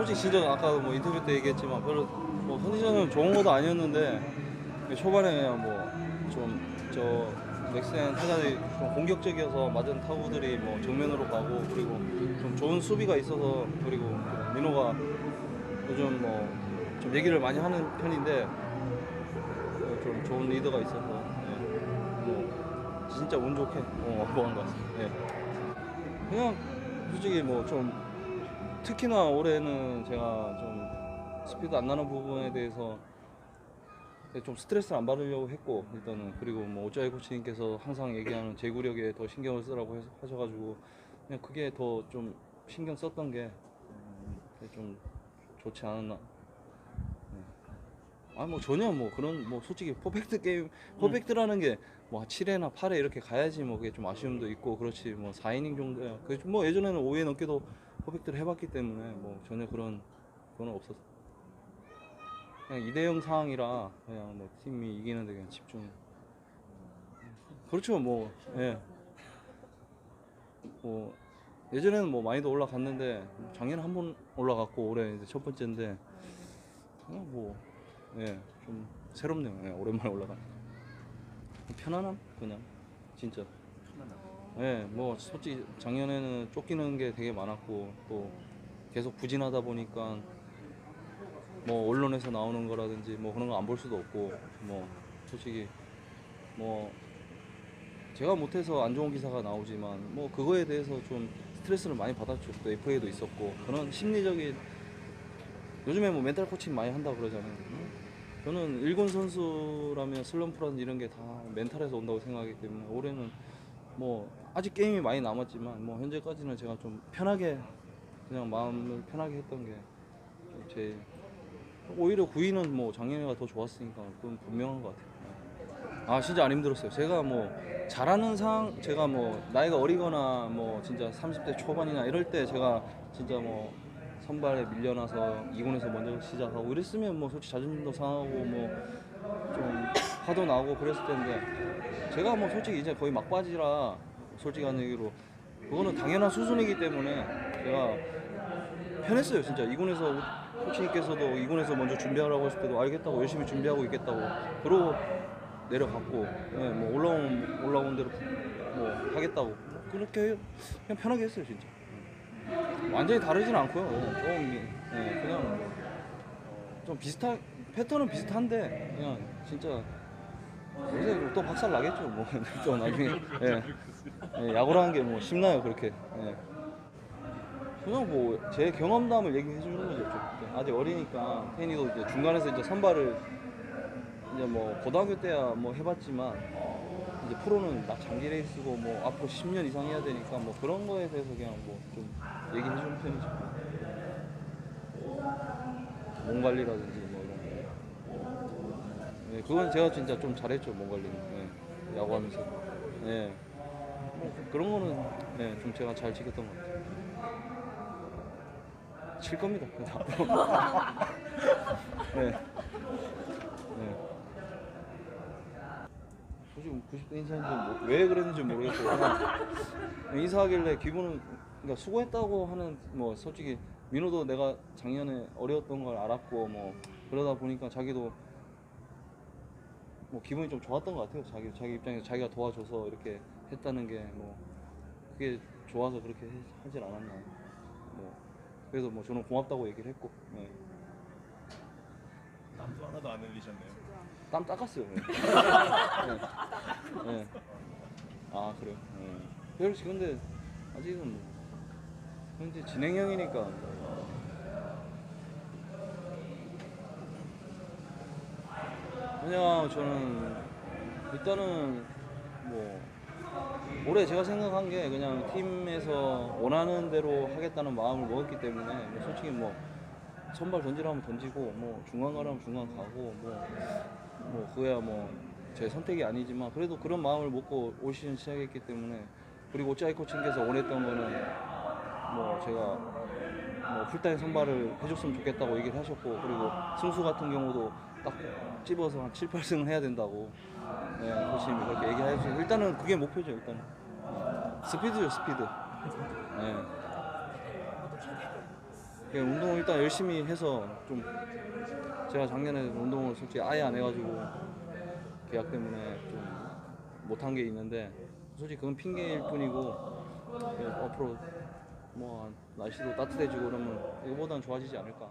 솔직히 진짜 아까 뭐 인터뷰 때 얘기했지만 별로 뭐 컨디션은 좋은 것도 아니었는데 초반에 그냥 뭐좀저 넥센 타자들이 좀 공격적이어서 맞은 타구들이 뭐 정면으로 가고 그리고 좀 좋은 수비가 있어서 그리고 민호가 요즘 뭐 좀 얘기를 많이 하는 편인데 어, 좀 좋은 리더가 있어서 예. 뭐 진짜 운 좋게 어, 먹은 것 같습니다. 예. 그냥 솔직히 뭐좀 특히나 올해는 제가 좀 스피드 안 나는 부분에 대해서 좀 스트레스를 안 받으려고 했고 일단은 그리고 뭐 오짜이 코치님께서 항상 얘기하는 제구력에 더 신경을 쓰라고 해서 하셔가지고 그냥 그게 더 좀 신경 썼던 게 좀 좋지 않았나. 아뭐 전혀 뭐 그런 뭐 솔직히 퍼펙트 게임 퍼펙트라는 게 뭐 7회나 8회 이렇게 가야지 뭐 그게 좀 아쉬움도 있고 그렇지 뭐 4이닝 정도야. 그뭐 예전에는 5회 넘게도 퍼펙트를 해봤기 때문에 뭐 전혀 그런 그건 없었어. 그냥 2대0 상황이라 그냥 뭐 팀이 이기는데 그냥 집중. 그렇죠 뭐 예. 뭐 예전에는 뭐 많이도 올라갔는데 작년에 한 번 올라갔고 올해 이제 첫 번째인데 그냥 뭐 예, 좀 새롭네요. 예, 오랜만에 올라가니까. 편안함 그냥 진짜. 예, 뭐 솔직히 작년에는 쫓기는 게 되게 많았고 또 계속 부진하다 보니까 뭐 언론에서 나오는 거라든지 뭐 그런 거 안 볼 수도 없고 뭐 솔직히 뭐 제가 못해서 안 좋은 기사가 나오지만 뭐 그거에 대해서 좀 스트레스를 많이 받았죠. 또 FA도 있었고 그런 심리적인 요즘에 뭐 멘탈 코칭 많이 한다고 그러잖아요. 음. 저는 일군 선수라면 슬럼프라든지 이런 게 다 멘탈에서 온다고 생각하기 때문에 올해는 뭐 아직 게임이 많이 남았지만 뭐 현재까지는 제가 좀 편하게 그냥 마음을 편하게 했던 게좀 제일 오히려 9위는 뭐 작년에가 더 좋았으니까 그건 분명한 것 같아요. 아 진짜 안 힘들었어요. 제가 뭐 잘하는 상 제가 뭐 나이가 어리거나 뭐 진짜 30대 초반이나 이럴 때 제가 진짜 뭐 선발에 밀려나서 2군에서 먼저 시작하고 이랬으면 뭐 솔직히 자존심도 상하고 뭐 좀 화도 나고 그랬을 텐데 제가 뭐 솔직히 이제 거의 막바지라 솔직한 얘기로 그거는 당연한 수준이기 때문에 제가 편했어요 진짜. 2군에서 코치님께서도 2군에서 먼저 준비하라고 했을 때도 알겠다고 열심히 준비하고 있겠다고 그러고 내려갔고 예, 뭐 올라온 올라온 대로 뭐 하겠다고. 뭐 그렇게 그냥 편하게 했어요 진짜 완전히 다르진 않고요 좀 예, 그냥 좀 비슷한 패턴은 비슷한데 그냥 진짜 요새 또 박살 나겠죠 뭐 또 나중에 예, 예, 야구라는 게 뭐 쉽나요 그렇게 예. 그냥 뭐 제 경험담을 얘기해 주는 거죠. 좀. 아직 어리니까 태인이도 이제 중간에서 이제 선발을 이제 뭐 고등학교 때야 뭐 해봤지만 이제 프로는 막 장기 레이스고 뭐 앞으로 10년 이상 해야 되니까 뭐 그런 거에 대해서 그냥 뭐 좀 얘기해 주는 편이죠. 몸 관리라든지 뭐 이런 거. 네, 그건 제가 진짜 좀 잘했죠 몸 관리는. 네, 야구하면서. 네. 그런 거는 네, 좀 제가 잘 지켰던 것 같아요. 칠 겁니다. 네. 네. 솔직히 90대 인사인지 뭐, 왜 그랬는지 모르겠고 그냥 인사하길래 기분은 그러니까 수고했다고 하는 뭐 솔직히 민호도 내가 작년에 어려웠던 걸 알았고 뭐 그러다 보니까 자기도 뭐 기분이 좀 좋았던 것 같아요. 자기 자기 입장에서 자기가 도와줘서 이렇게 했다는 게 뭐 그게 좋아서 그렇게 해- 하질 않았나. 뭐 그래서 뭐 저는 고맙다고 얘기를 했고 네. 땀도 하나도 안 흘리셨네요. 땀 닦았어요. 네. 네. 네. 아 그래요. 네. 그렇지 근데 아직은 뭐 현재 진행형이니까 그냥 저는 일단은 뭐 올해 제가 생각한 게 그냥 팀에서 원하는 대로 하겠다는 마음을 먹었기 때문에 뭐 솔직히 뭐 선발 던지라면 던지고 뭐 중간 가라면 중간 가고 뭐 뭐 그야 뭐 제 선택이 아니지만 그래도 그런 마음을 먹고 올 시즌 시작했기 때문에 그리고 오짜이 코치님께서 원했던 거는 뭐 제가 뭐 풀타임 선발을 해줬으면 좋겠다고 얘기를 하셨고 그리고 승수 같은 경우도 딱 집어서 한 7, 8승 해야 된다고 네, 코치님이 그렇게 얘기하셔서 일단은 그게 목표죠 일단은. 스피드죠 스피드. 네. 그냥 운동을 일단 열심히 해서 좀 제가 작년에 운동을 솔직히 아예 안 해가지고 계약 때문에 좀 못한 게 있는데 솔직히 그건 핑계일 뿐이고 그냥 앞으로 뭐 날씨도 따뜻해지고 그러면 이거보다는 좋아지지 않을까.